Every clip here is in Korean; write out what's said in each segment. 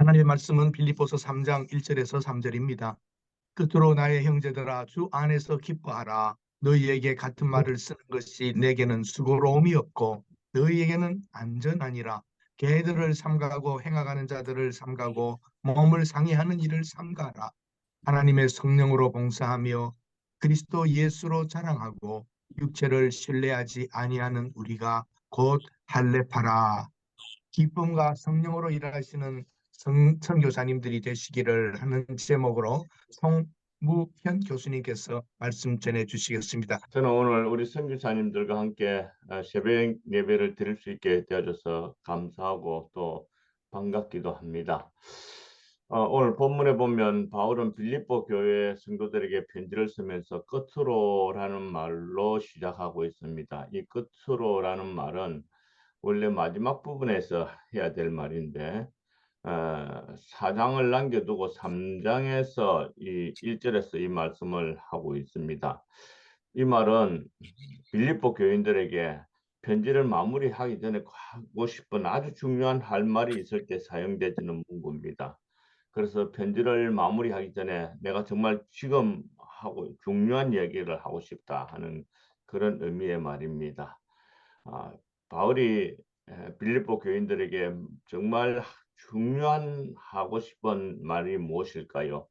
하나님의 말씀은 빌립보서 3장 1절에서 3절입니다. 끝으로 나의 형제들아 주 안에서 기뻐하라. 너희에게 같은 말을 쓰는 것이 내게는 수고로움이 없고 너희에게는 안전하니라. 개들을 삼가고 행하가는 자들을 삼가고 몸을 상해하는 일을 삼가라. 하나님의 성령으로 봉사하며 그리스도 예수로 자랑하고 육체를 신뢰하지 아니하는 우리가 곧 할례파라. 기쁨과 성령으로 일하시는 성, 선교사님들이 되시기를 하는 제목으로 송무현 교수님께서 말씀 전해 주시겠습니다. 저는 오늘 우리 선교사님들과 함께 어, 새벽 예배를 드릴 수 있게 되어줘서 감사하고 또 반갑기도 합니다. 어, 오늘 본문에 보면 바울은 빌립보 교회 성도들에게 편지를 쓰면서 끝으로라는 말로 시작하고 있습니다. 이 끝으로라는 말은 원래 마지막 부분에서 해야 될 말인데 어, 4장을 남겨두고 3장에서 이 1절에서 이 말씀을 하고 있습니다. 이 말은 빌립보 교인들에게 편지를 마무리하기 전에 하고 싶은 아주 중요한 할 말이 있을 때 사용되지는 문구입니다. 그래서 편지를 마무리하기 전에 내가 정말 지금 하고 중요한 얘기를 하고 싶다 하는 그런 의미의 말입니다. 아, 바울이 빌립보 교인들에게 정말 중요한 하고 싶은 말이 무엇일까요?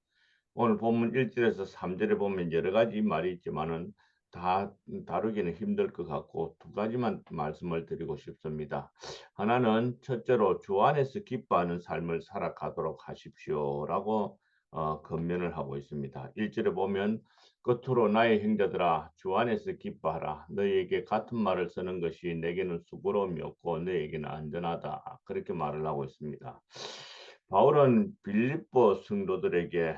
오늘 본문 1절에서 3절에 보면 여러 가지 말이 있지만은 다 다루기는 힘들 것 같고 두 가지만 말씀을 드리고 싶습니다. 하나는 첫째로 주 안에서 기뻐하는 삶을 살아가도록 하십시오라고 어, 건면을 하고 있습니다. 1절에 보면 끝으로 나의 형제들아 주 안에서 기뻐하라 너희에게 같은 말을 쓰는 것이 내게는 수고로움이 없고 너희에게는 안전하다 그렇게 말을 하고 있습니다. 바울은 빌립보 성도들에게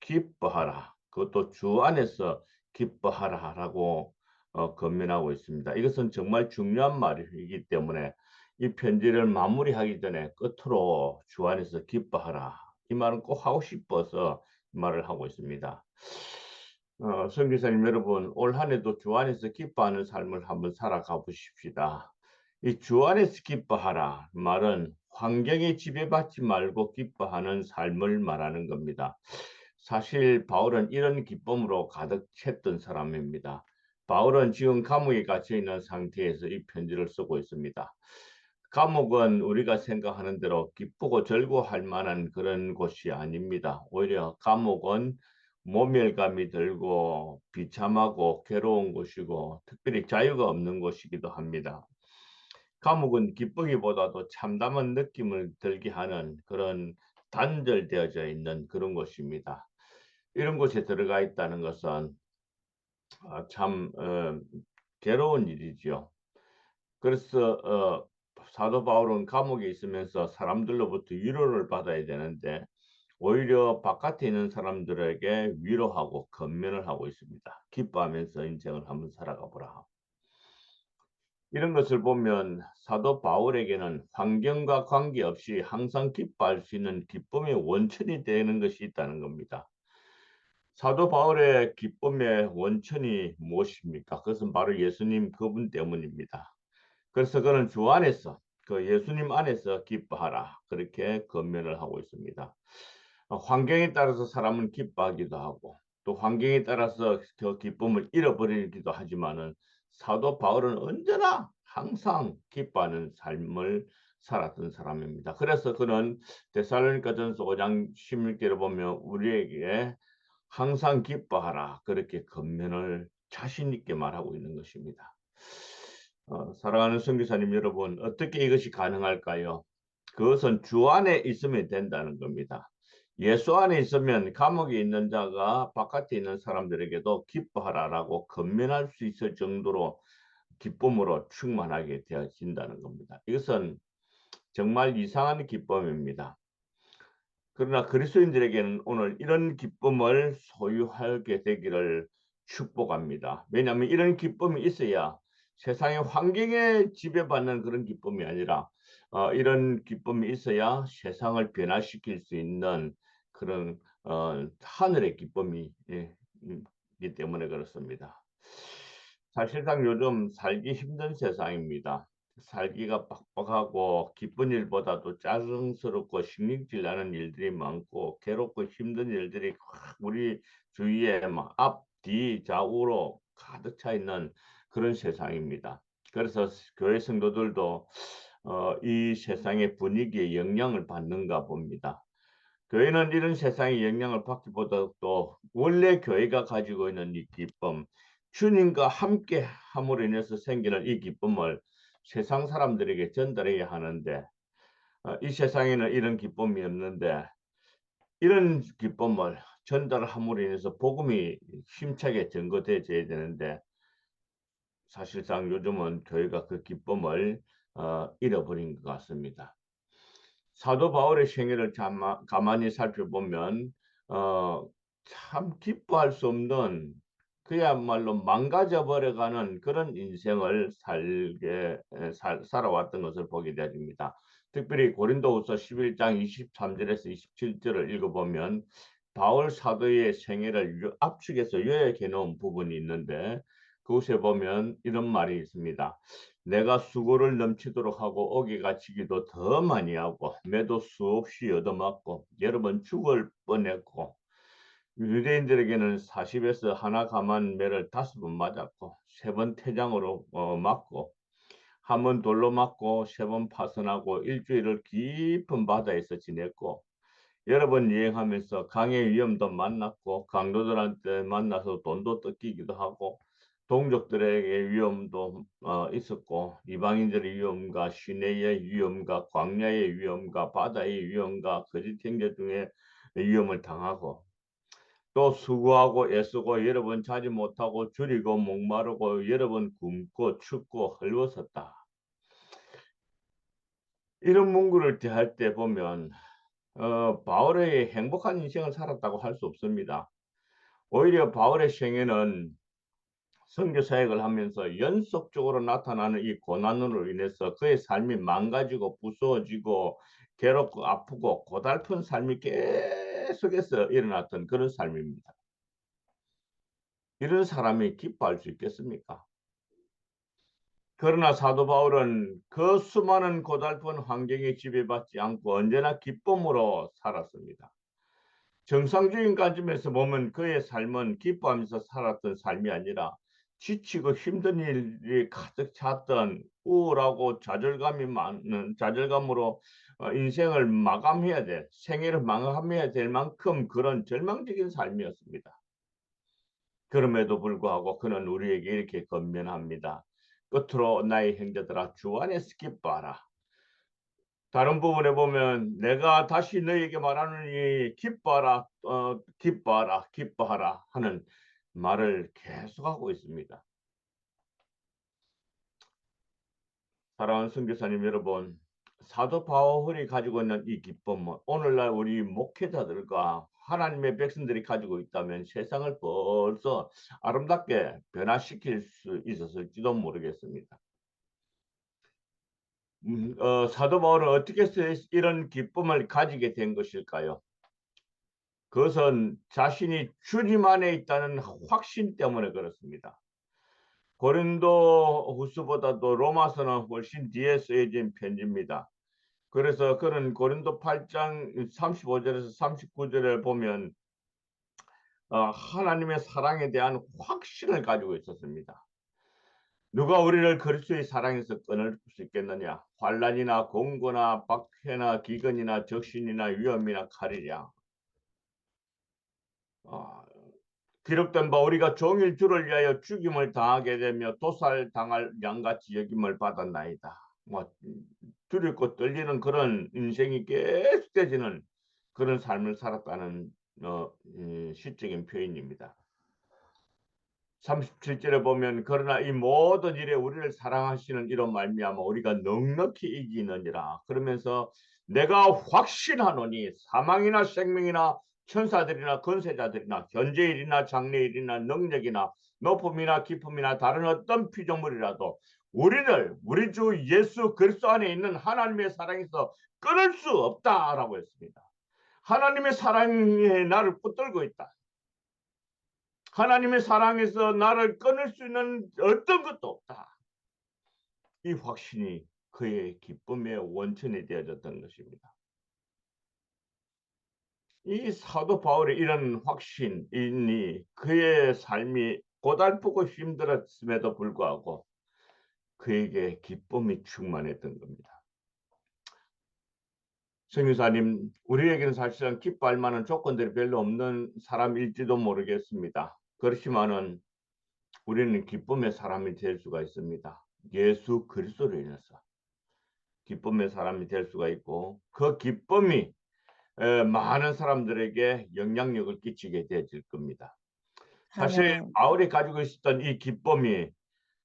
기뻐하라 그것도 주 안에서 기뻐하라 라고 어, 건면하고 있습니다. 이것은 정말 중요한 말이기 때문에 이 편지를 마무리하기 전에 끝으로 주 안에서 기뻐하라 이 말은 꼭 하고 싶어서 이 말을 하고 있습니다. 어, 성교사님 여러분 올 한해도 주 안에서 기뻐하는 삶을 한번 살아가 보십시다. 이 주 안에서 기뻐하라 말은 환경에 지배받지 말고 기뻐하는 삶을 말하는 겁니다. 사실 바울은 이런 기쁨으로 가득 찼던 사람입니다. 바울은 지금 감옥에 갇혀 있는 상태에서 이 편지를 쓰고 있습니다. 감옥은 우리가 생각하는 대로 기쁘고 즐거워할 만한 그런 곳이 아닙니다. 오히려 감옥은 모멸감이 들고 비참하고 괴로운 곳이고 특별히 자유가 없는 곳이기도 합니다. 감옥은 기쁘기보다도 참담한 느낌을 들게 하는 그런 단절되어져 있는 그런 곳입니다. 이런 곳에 들어가 있다는 것은 아, 참 어, 괴로운 일이죠. 그래서 어, 사도 바울은 감옥에 있으면서 사람들로부터 위로를 받아야 되는데 오히려 바깥에 있는 사람들에게 위로하고 건면을 하고 있습니다. 기뻐하면서 인생을 한번 살아가 보라. 이런 것을 보면 사도 바울에게는 환경과 관계없이 항상 기뻐할 수 있는 기쁨의 원천이 되는 것이 있다는 겁니다. 사도 바울의 기쁨의 원천이 무엇입니까? 그것은 바로 예수님 그분 때문입니다. 그래서 그는 주 안에서 그 예수님 안에서 기뻐하라 그렇게 건면을 하고 있습니다. 어, 환경에 따라서 사람은 기뻐하기도 하고 또 환경에 따라서 그 기쁨을 잃어버리기도 하지만은 사도 바울은 언제나 항상 기뻐하는 삶을 살았던 사람입니다. 그래서 그는 데살로니가전서 5장 16절을 보면 우리에게 항상 기뻐하라 그렇게 건면을 자신 있게 말하고 있는 것입니다. 어, 사랑하는 성교사님 여러분 어떻게 이것이 가능할까요? 그것은 주 안에 있으면 된다는 겁니다. 예수 안에 있으면 감옥에 있는 자가 바깥에 있는 사람들에게도 기뻐하라라고 건면할 수 있을 정도로 기쁨으로 충만하게 되어진다는 겁니다. 이것은 정말 이상한 기쁨입니다. 그러나 그리스도인들에게는 오늘 이런 기쁨을 소유하게 되기를 축복합니다. 왜냐하면 이런 기쁨이 있어야 세상의 환경에 지배받는 그런 기쁨이 아니라 어, 이런 기쁨이 있어야 세상을 변화시킬 수 있는 그런 어, 하늘의 기쁨이 예, 기 때문에 그렇습니다. 사실상 요즘 살기 힘든 세상입니다. 살기가 빡빡하고 기쁜 일보다도 짜증스럽고 신경질 나는 일들이 많고 괴롭고 힘든 일들이 확 우리 주위에 막 앞, 뒤, 좌우로 가득 차 있는 그런 세상입니다. 그래서 교회 성도들도 어, 이 세상의 분위기에 영향을 받는가 봅니다. 교회는 이런 세상의 영향을 받기보다도 원래 교회가 가지고 있는 이 기쁨, 주님과 함께 함으로 인해서 생기는 이 기쁨을 세상 사람들에게 전달해야 하는데 어, 이 세상에는 이런 기쁨이 없는데 이런 기쁨을 전달함으로 인해서 복음이 힘차게 전거되어야 되는데 사실상 요즘은 교회가 그 기쁨을 어, 잃어버린 것 같습니다. 사도 바울의 생애를 자마, 가만히 살펴보면 어, 참 기뻐할 수 없는 그야말로 망가져 버려가는 그런 인생을 살게 에, 살, 살아왔던 것을 보게 됩니다. 특별히 고린도후서 11장 23절에서 27절을 읽어보면 바울 사도의 생애를 요- 압축해서 요약해 놓은 부분이 있는데 그곳에 보면 이런 말이 있습니다. 내가 수고를 넘치도록 하고 어기가 지기도 더 많이 하고 매도 수없이 얻어맞고 여러 번 죽을 뻔했고 유대인들에게는 40에서 하나 감한 매를 다섯 번 맞았고 세 번 태장으로 어, 맞고 한 번 돌로 맞고 세 번 파선하고 일주일을 깊은 바다에서 지냈고 여러 번 여행하면서 강의 위험도 만났고 강도들한테 만나서 돈도 뜯기기도 하고 동족들에게 위험도 어, 있었고 이방인들의 위험과 시내의 위험과 광야의 위험과 바다의 위험과 거짓 형제 중에 위험을 당하고 또 수고하고 애쓰고 여러 번 자지 못하고 줄이고 목마르고 여러 번 굶고 춥고 헐벗었다. 이런 문구를 대할 때 보면 어, 바울의 행복한 인생을 살았다고 할 수 없습니다. 오히려 바울의 생애는 선교 사역을 하면서 연속적으로 나타나는 이 고난으로 인해서 그의 삶이 망가지고 부수어지고 괴롭고 아프고 고달픈 삶이 계속해서 일어났던 그런 삶입니다. 이런 사람이 기뻐할 수 있겠습니까? 그러나 사도 바울은 그 수많은 고달픈 환경에 지배받지 않고 언제나 기쁨으로 살았습니다. 정상적인 관점에서 보면 그의 삶은 기뻐하면서 살았던 삶이 아니라 지치고 힘든 일이 가득 찼던 우울하고 좌절감이 많은 좌절감으로 어, 인생을 마감해야 될 생애를 마감해야 될 만큼 그런 절망적인 삶이었습니다. 그럼에도 불구하고 그는 우리에게 이렇게 건면합니다. 끝으로 나의 형제들아 주 안에서 기뻐하라. 다른 부분에 보면 내가 다시 너에게 말하느니 기뻐하라, 어, 기뻐하라, 기뻐하라 하는 말을 계속하고 있습니다. 사랑하는 선교사님 여러분, 사도 바울이 가지고 있는 이 기쁨은 오늘날 우리 목회자들과 하나님의 백성들이 가지고 있다면 세상을 벌써 아름답게 변화시킬 수 있었을지도 모르겠습니다. 음, 어, 사도 바울은 어떻게 해서 이런 기쁨을 가지게 된 것일까요? 그것은 자신이 주님 안에 있다는 확신 때문에 그렇습니다. 고린도 후서보다도 로마서는 훨씬 뒤에 쓰여진 편지입니다. 그래서 그는 고린도 8장 35절에서 39절을 보면 어, 하나님의 사랑에 대한 확신을 가지고 있었습니다. 누가 우리를 그리스도의 사랑에서 끊을 수 있겠느냐? 환란이나 공고나 박해나 기근이나 적신이나 위험이나 칼이랴. 어, 기록된 바 우리가 종일 주를 위하여 죽임을 당하게 되며 도살 당할 양같이 여김을 받았나이다. 뭐 두렵고 떨리는 그런 인생이 계속되지는 그런 삶을 살았다는 어, 음, 시적인 표현입니다. 37절에 보면 그러나 이 모든 일에 우리를 사랑하시는 이런 말미암아 우리가 넉넉히 이기느니라 그러면서 내가 확신하노니 사망이나 생명이나 천사들이나 건세자들이나 현재일이나 장래일이나 능력이나 높음이나 깊음이나 다른 어떤 피조물이라도 우리를 우리 주 예수 그리스도 안에 있는 하나님의 사랑에서 끊을 수 없다라고 했습니다. 하나님의 사랑에 나를 붙들고 있다. 하나님의 사랑에서 나를 끊을 수 있는 어떤 것도 없다. 이 확신이 그의 기쁨의 원천이 되어졌던 것입니다. 이 사도 바울의 이런 확신이 그의 삶이 고달프고 힘들었음에도 불구하고 그에게 기쁨이 충만했던 겁니다. 성유사님, 우리에게는 사실은 기뻐할 만한 조건들이 별로 없는 사람일지도 모르겠습니다. 그렇지만은 우리는 기쁨의 사람이 될 수가 있습니다. 예수 그리스도로 인해서 기쁨의 사람이 될 수가 있고 그 기쁨이 에, 많은 사람들에게 영향력을 끼치게 되질 겁니다. 사실. 바울이 가지고 있었던 이 기쁨이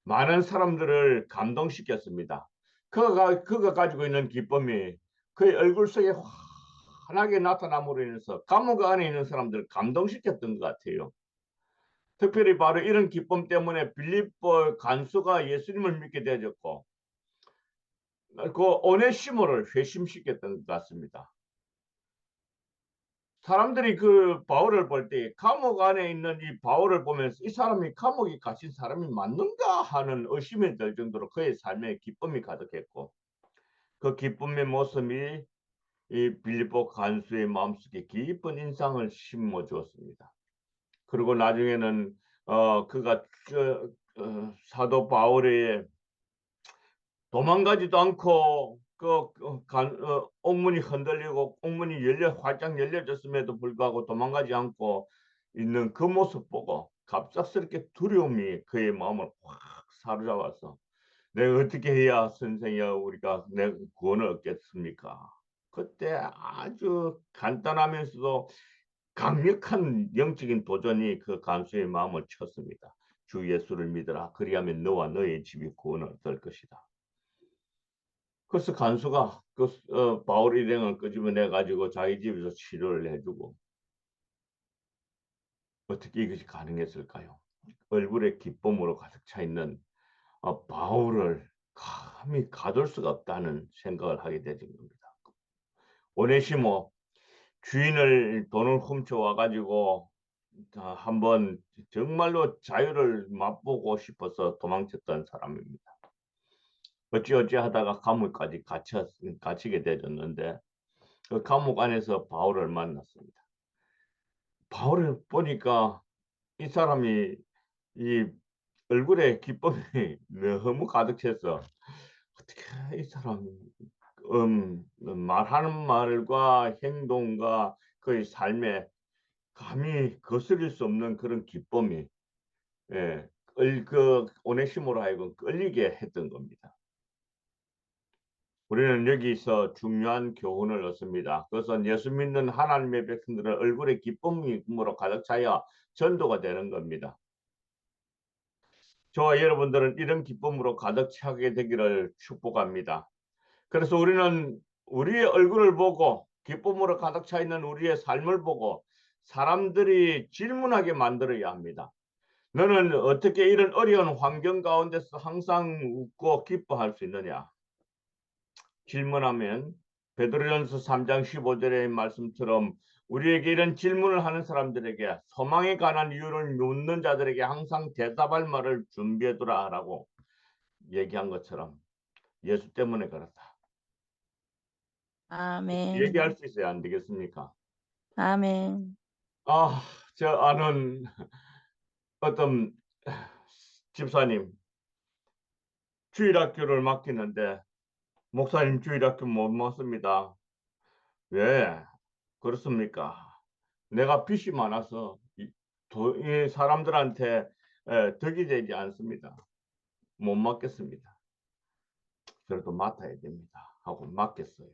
많은 사람들을 감동시켰습니다. 그가 그가 가지고 있는 기쁨이 그의 얼굴 속에 환하게 나타남으로 인해서 감옥 안에 있는 사람들을 감동시켰던 것 같아요. 특별히 바로 이런 기쁨 때문에 빌립보 간수가 예수님을 믿게 되었고 그 오네시모를 회심시켰던 것 같습니다. 사람들이 그 바울을 볼 때 감옥 안에 있는 이 바울을 보면서 이 사람이 감옥에 갇힌 사람이 맞는가 하는 의심이 들 정도로 그의 삶에 기쁨이 가득했고 그 기쁨의 모습이 이 빌립보 간수의 마음속에 깊은 인상을 심어 주었습니다. 그리고 나중에는 어 그가 저, 어, 사도 바울의 도망가지도 않고 그그 간, 어, 옥문이 흔들리고 옥문이 열려 활짝 열려졌음에도 불구하고 도망가지 않고 있는 그 모습 보고 갑작스럽게 두려움이 그의 마음을 확 사로잡아서 내가 어떻게 해야 선생이야 우리가 내 구원을 얻겠습니까? 그때 아주 간단하면서도 강력한 영적인 도전이 그 간수의 마음을 쳤습니다. 주 예수를 믿어라. 그리하면 너와 너의 집이 구원을 얻을 것이다. 그래서 간수가 그 어, 바울 일행을 끄집어내 가지고 자기 집에서 치료를 해주고 어떻게 이것이 가능했을까요? 얼굴에 기쁨으로 가득 차 있는 어, 바울을 감히 가둘 수가 없다는 생각을 하게 되는 겁니다. 오네시모 주인을 돈을 훔쳐와 가지고 한번 정말로 자유를 맛보고 싶어서 도망쳤던 사람입니다. 어찌어찌 하다가 감옥까지 갇혀, 갇히게 되었는데 그 감옥 안에서 바울을 만났습니다. 바울을 보니까 이 사람이 이 얼굴에 기쁨이 너무 가득 찼어. 어떻게 이 사람 음, 말하는 말과 행동과 그의 삶에 감히 거스릴 수 없는 그런 기쁨이 예, 끌, 그 오네시모로 하여금 끌리게 했던 겁니다. 우리는 여기서 중요한 교훈을 얻습니다. 그것은 예수 믿는 하나님의 백성들의 얼굴에 기쁨으로 가득 차야 전도가 되는 겁니다. 저와 여러분들은 이런 기쁨으로 가득 차게 되기를 축복합니다. 그래서 우리는 우리의 얼굴을 보고 기쁨으로 가득 차 있는 우리의 삶을 보고 사람들이 질문하게 만들어야 합니다. 너는 어떻게 이런 어려운 환경 가운데서 항상 웃고 기뻐할 수 있느냐? 질문하면 베드로전서 3장 15절의 말씀처럼 우리에게 이런 질문을 하는 사람들에게 소망에 관한 이유를 묻는 자들에게 항상 대답할 말을 준비해두라 하라고 얘기한 것처럼 예수 때문에 그렇다. 아멘. 얘기할 수 있어야 안 되겠습니까? 아멘. 아, 저 아는 어떤 집사님 주일학교를 맡기는데 목사님 주일학교 못 맡습니다. 왜 그렇습니까? 내가 빚이 많아서 이, 사람들한테 에, 덕이 되지 않습니다. 못 맡겠습니다. 그래도 맡아야 됩니다. 하고 맡겼어요.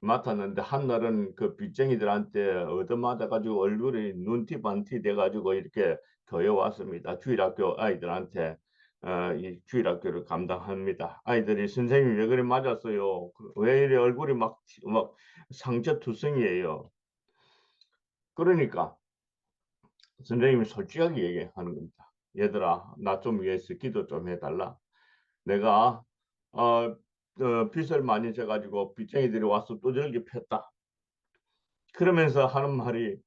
맡았는데 한날은 그 빚쟁이들한테 얻어맞아 가지고 얼굴이 눈티 반티 돼 가지고 이렇게 교회 왔습니다. 주일학교 아이들한테 어, 이 주일학교를 감당합니다. 아이들이 선생님 왜 그래 맞았어요? 왜 이래 얼굴이 막, 막 상처 투성이에요? 그러니까 선생님이 솔직하게 얘기하는 겁니다. 얘들아, 나 좀 위해서 기도 좀 해달라. 내가 어, 어, 빚을 많이 져가지고 빚쟁이들이 와서 또절기 폈다. 그러면서 하는 말이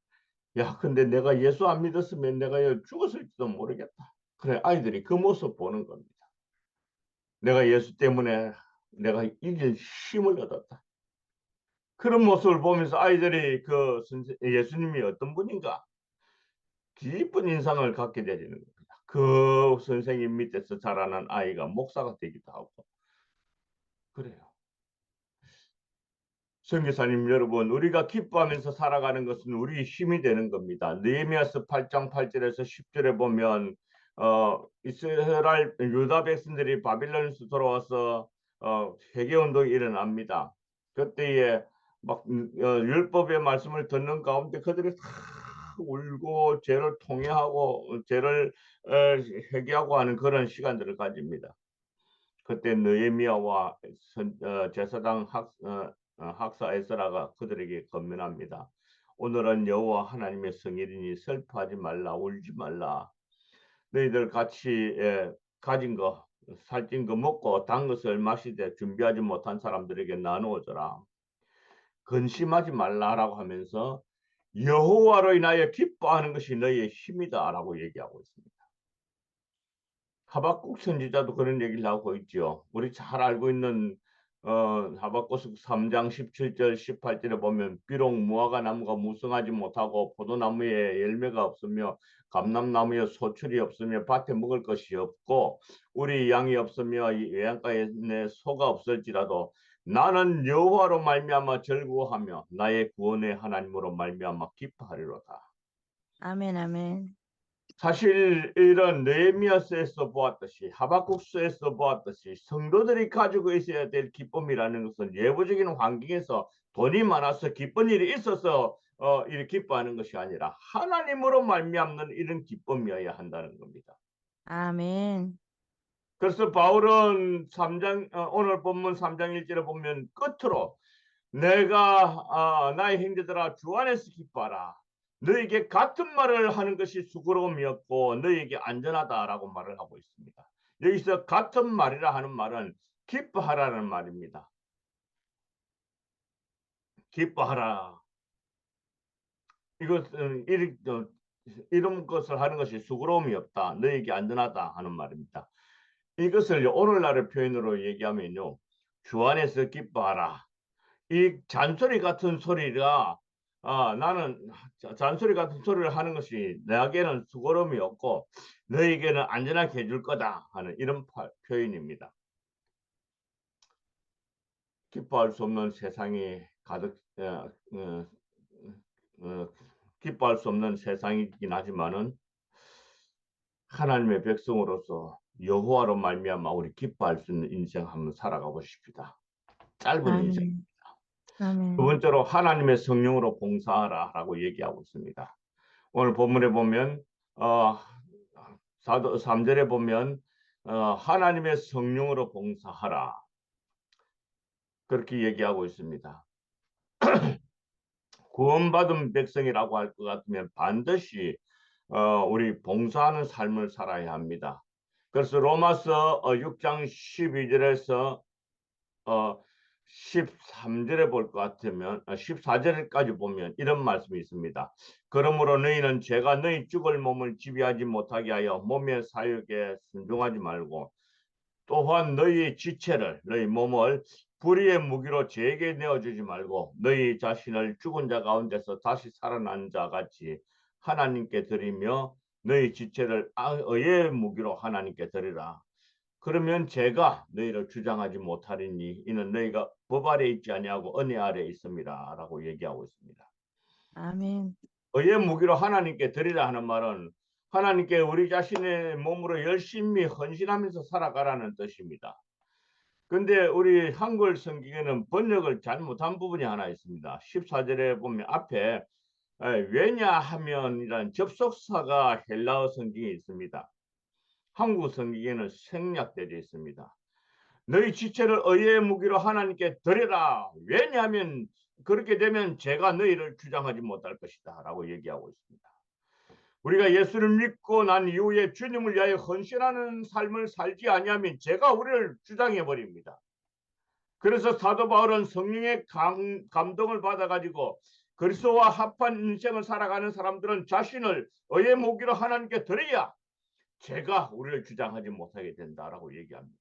야, 근데 내가 예수 안 믿었으면 내가 죽었을지도 모르겠다. 그래, 아이들이 그 모습 보는 겁니다. 내가 예수 때문에 내가 이길 힘을 얻었다. 그런 모습을 보면서 아이들이 그 예수님이 어떤 분인가 깊은 인상을 갖게 되는 겁니다. 그 선생님 밑에서 자라난 아이가 목사가 되기도 하고 그래요. 선교사님 여러분, 우리가 기뻐하면서 살아가는 것은 우리 힘이 되는 겁니다. 느헤미야서 8장 8절에서 10절에 보면 어, 이스라엘 유다 백성들이 바빌론에서 돌아와서 어, 회개 운동이 일어납니다. 그때에 막 음, 어, 율법의 말씀을 듣는 가운데 그들이 다 울고 죄를 통회하고 어, 죄를 어, 회개하고 하는 그런 시간들을 가집니다. 그때 느헤미야와 선- 어, 제사장 학, 어, 어, 학사 에스라가 그들에게 건면합니다. 오늘은 여호와 하나님의 성일이니 슬퍼하지 말라 울지 말라. 너희들 같이 예, 가진 거 살찐 거 먹고 단 것을 마시되 준비하지 못한 사람들에게 나누어 줘라. 근심하지 말라라고 하면서 여호와로 인하여 기뻐하는 것이 너희의 힘이다라고 얘기하고 있습니다. 하박국 선지자도 그런 얘기를 하고 있죠. 우리 잘 알고 있는 어, 하박국 3장 17절 18절에 보면 비록 무화과 나무가 무성하지 못하고 포도나무에 열매가 없으며 감람나무에 소출이 없으며 밭에 먹을 것이 없고 우리 양이 없으며 이 외양가에 내 소가 없을지라도 나는 여호와로 말미암아 즐거워하며 나의 구원의 하나님으로 말미암아 기뻐하리로다. 아멘, 아멘. 사실 이런 느헤미야서에서 보았듯이 하박국서에서 보았듯이 성도들이 가지고 있어야 될 기쁨이라는 것은 예부적인 환경에서 돈이 많아서 기쁜 일이 있어서 어, 이렇게 기뻐하는 것이 아니라 하나님으로 말미암는 이런 기쁨이어야 한다는 겁니다. 아멘. 그래서 바울은 3장 어, 오늘 본문 3장 1절에 보면 끝으로 내가 아, 나의 형제들아 주 안에서 기뻐하라. 너에게 같은 말을 하는 것이 수고로움이었고 너에게 안전하다라고 말을 하고 있습니다. 여기서 같은 말이라 하는 말은 기뻐하라는 말입니다. 기뻐하라. 이것은 이런, 것을 하는 것이 수고로움이 없다. 너에게 안전하다 하는 말입니다. 이것을 오늘날의 표현으로 얘기하면요. 주 안에서 기뻐하라. 이 잔소리 같은 소리가 아, 나는 자- 잔소리 같은 소리를 하는 것이 내게는 수고로움이 없고 너에게는 안전하게 해줄 거다 하는 이런 파- 표현입니다. 기뻐할 수 없는 세상이 가득 어, 어, 어, 기뻐할 수 없는 세상이긴 하지만은 하나님의 백성으로서 여호와로 말미암아 우리 기뻐할 수 있는 인생 한번 살아가 보십시다. 짧은 인생. 아멘. 아멘. 두 번째로 하나님의 성령으로 봉사하라라고 얘기하고 있습니다. 오늘 본문에 보면 어, 사도 3절에 보면 어, 하나님의 성령으로 봉사하라 그렇게 얘기하고 있습니다. 구원받은 백성이라고 할 것 같으면 반드시 어, 우리 봉사하는 삶을 살아야 합니다. 그래서 로마서 어, 6장 12절에서 어, 13절에 볼 것 같으면 아, 14절까지 보면 이런 말씀이 있습니다. 그러므로 너희는 제가 너희 죽을 몸을 지배하지 못하게 하여 몸의 사욕에 순종하지 말고 또한 너희 지체를 너희 몸을 불의의 무기로 죄에게 내어주지 말고 너희 자신을 죽은 자 가운데서 다시 살아난 자 같이 하나님께 드리며 너희 지체를 아- 의의 무기로 하나님께 드리라. 그러면 제가 너희를 주장하지 못하리니 이는 너희가 법 아래 있지 아니하고 은혜 아래 있습니다 라고 얘기하고 있습니다. 아멘. 의의 무기로 하나님께 드리라 하는 말은 하나님께 우리 자신의 몸으로 열심히 헌신하면서 살아가라는 뜻입니다. 근데 우리 한글 성경에는 번역을 잘못한 부분이 하나 있습니다. 14절에 보면 앞에 에, 왜냐하면이라는 접속사가 헬라어 성경에 있습니다. 한국 성경에는 생략되어 있습니다. 너희 지체를 의의 무기로 하나님께 드려라. 왜냐하면 그렇게 되면 제가 너희를 주장하지 못할 것이다. 라고 얘기하고 있습니다. 우리가 예수를 믿고 난 이후에 주님을 위하여 헌신하는 삶을 살지 아니하면 제가 우리를 주장해 버립니다. 그래서 사도 바울은 성령의 감, 감동을 받아 가지고 그리스도와 합한 인생을 살아가는 사람들은 자신을 의의 무기로 하나님께 드려야 제가 우리를 주장하지 못하게 된다라고 얘기합니다.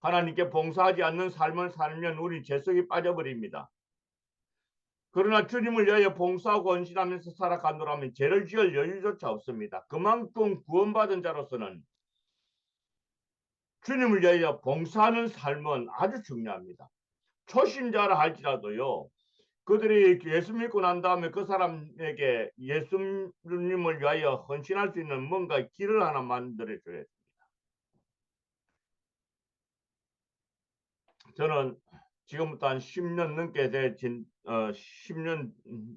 하나님께 봉사하지 않는 삶을 살면 우리 죄성이 빠져버립니다. 그러나 주님을 위하여 봉사하고 헌신하면서 살아가노라면 죄를 지을 여유조차 없습니다. 그만큼 구원받은 자로서는 주님을 위하여 봉사하는 삶은 아주 중요합니다. 초신자라 할지라도요. 그들이 예수 믿고 난 다음에 그 사람에게 예수님을 위하여 헌신할 수 있는 뭔가 길을 하나 만들어 줘야 됩니다. 저는 지금부터 한 10년 넘게 되진 어 10년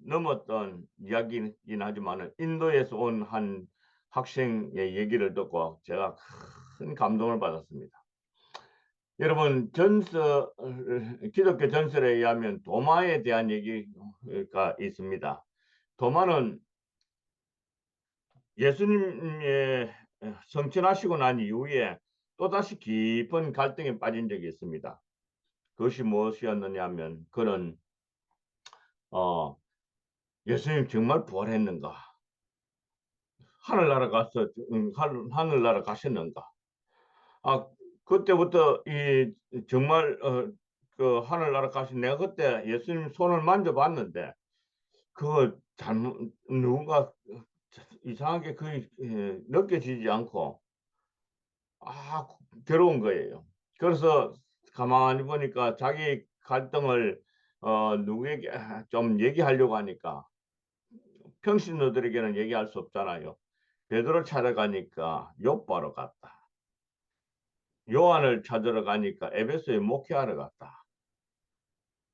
넘었던 이야기이긴 하지만 인도에서 온 한 학생의 얘기를 듣고 제가 큰 감동을 받았습니다. 여러분 전서 기독교 전설에 의하면 도마에 대한 얘기가 있습니다. 도마는 예수님의 성천하시고 난 이후에 또다시 깊은 갈등에 빠진 적이 있습니다. 그것이 무엇이었느냐 하면 그는 어 예수님 정말 부활했는가? 하늘나라 가서 음, 하늘, 하늘나라 가셨는가? 아 그때부터 이 정말 어, 그 하늘나라 가신 내가 그때 예수님 손을 만져봤는데 그거 잘못 누군가 이상하게 그 예, 느껴지지 않고 아 괴로운 거예요. 그래서 가만히 보니까 자기 갈등을 어, 누구에게 좀 얘기하려고 하니까 평신도들에게는 얘기할 수 없잖아요. 베드로 찾아가니까 요바로 갔다. 요한을 찾으러 가니까 에베소에 목회하러 갔다.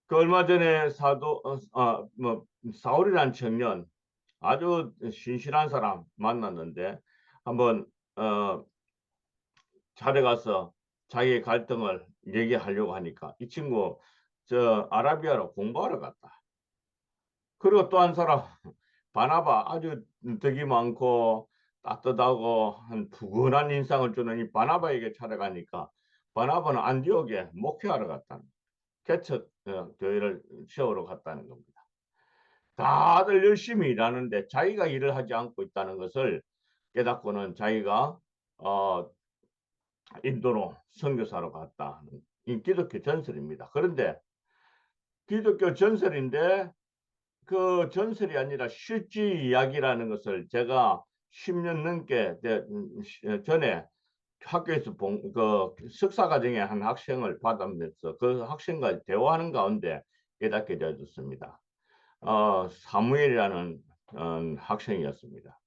그 얼마 전에 사도 어, 어, 뭐 사울이란 청년 아주 신실한 사람 만났는데 한번 어, 찾아가서 자기의 갈등을 얘기하려고 하니까 이 친구 저 아라비아로 공부하러 갔다. 그리고 또 한 사람 바나바 아주 덕이 많고 따뜻하고 한 푸근한 인상을 주는 이 바나바에게 찾아가니까 바나바는 안디옥에 목회하러 갔다는 개척 어, 교회를 세우러 갔다는 겁니다. 다들 열심히 일하는데 자기가 일을 하지 않고 있다는 것을 깨닫고는 자기가 어, 인도로 선교사로 갔다. 이 기독교 전설입니다. 그런데 기독교 전설인데 그 전설이 아니라 실제 이야기라는 것을 제가 10년 넘게 되- 음, 시- 전에 학교에서 본, 그 석사 과정에 한 학생을 받으면서 그 학생과 대화하는 가운데 깨닫게 되었습니다. 어, 사무엘이라는 어, 학생이었습니다.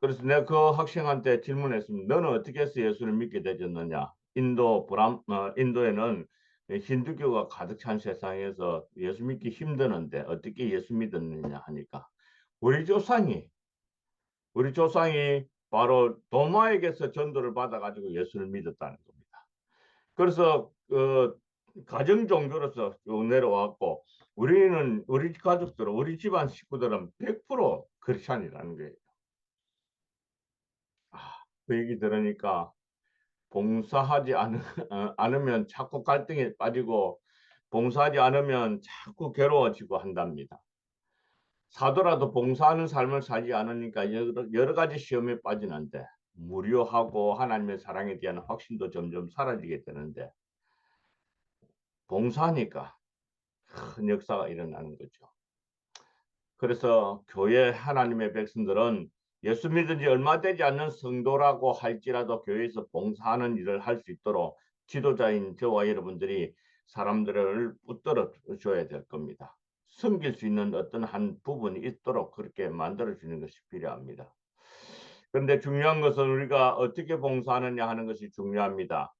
그래서 내가 그 학생한테 질문했습니다. 너는 어떻게 해서 예수를 믿게 되었느냐? 인도 브람 어, 인도에는 힌두교가 가득 찬 세상에서 예수 믿기 힘드는데 어떻게 예수 믿었느냐 하니까 우리 조상이 우리 조상이 바로 도마에게서 전도를 받아가지고 예수를 믿었다는 겁니다. 그래서 그 가정 종교로서 쭉 내려왔고 우리는 우리 가족들은 우리 집안 식구들은 100% 크리스찬이라는 거예요. 아, 그 얘기 들으니까 봉사하지 않, 어, 않으면 자꾸 갈등에 빠지고 봉사하지 않으면 자꾸 괴로워지고 한답니다. 사도라도 봉사하는 삶을 살지 않으니까 여러, 여러 가지 시험에 빠지는데 무료하고 하나님의 사랑에 대한 확신도 점점 사라지게 되는데 봉사하니까 큰 역사가 일어나는 거죠. 그래서 교회 하나님의 백성들은 예수 믿은 지 얼마 되지 않는 성도라고 할지라도 교회에서 봉사하는 일을 할 수 있도록 지도자인 저와 여러분들이 사람들을 붙들어 줘야 될 겁니다. 섬길 수 있는 어떤 한 부분이 있도록 그렇게 만들어 주는 것이 필요합니다. 그런데 중요한 것은 우리가 어떻게 봉사하느냐 하는 것이 중요합니다.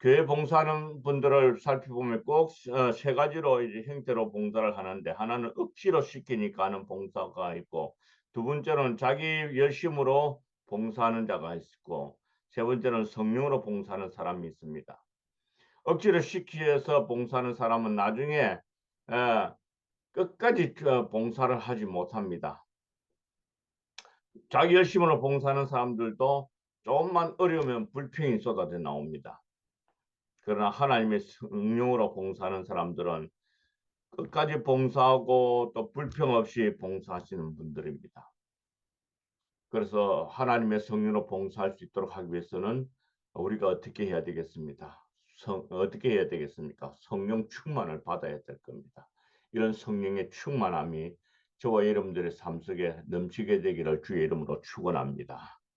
교회 봉사하는 분들을 살펴보면 꼭 세 가지로 이제 형태로 봉사를 하는데 하나는 억지로 시키니까 하는 봉사가 있고 두 번째는 자기 열심으로 봉사하는 자가 있고 세 번째는 성령으로 봉사하는 사람이 있습니다. 억지로 시키해서 봉사하는 사람은 나중에 에, 끝까지 그 봉사를 하지 못합니다. 자기 열심으로 봉사하는 사람들도 조금만 어려우면 불평이 쏟아져 나옵니다. 그러나 하나님의 성령으로 봉사하는 사람들은 끝까지 봉사하고 또 불평 없이 봉사하시는 분들입니다. 그래서 하나님의 성령으로 봉사할 수 있도록 하기 위해서는 우리가 어떻게 해야 되겠습니다. 성, 어떻게 해야 되겠습니까? 성령 충만을 받아야 될 겁니다. 이런 성령의 충만함이 저와 여러분들의 삶 속에 넘치게 되기를 주의 이름으로 축원합니다.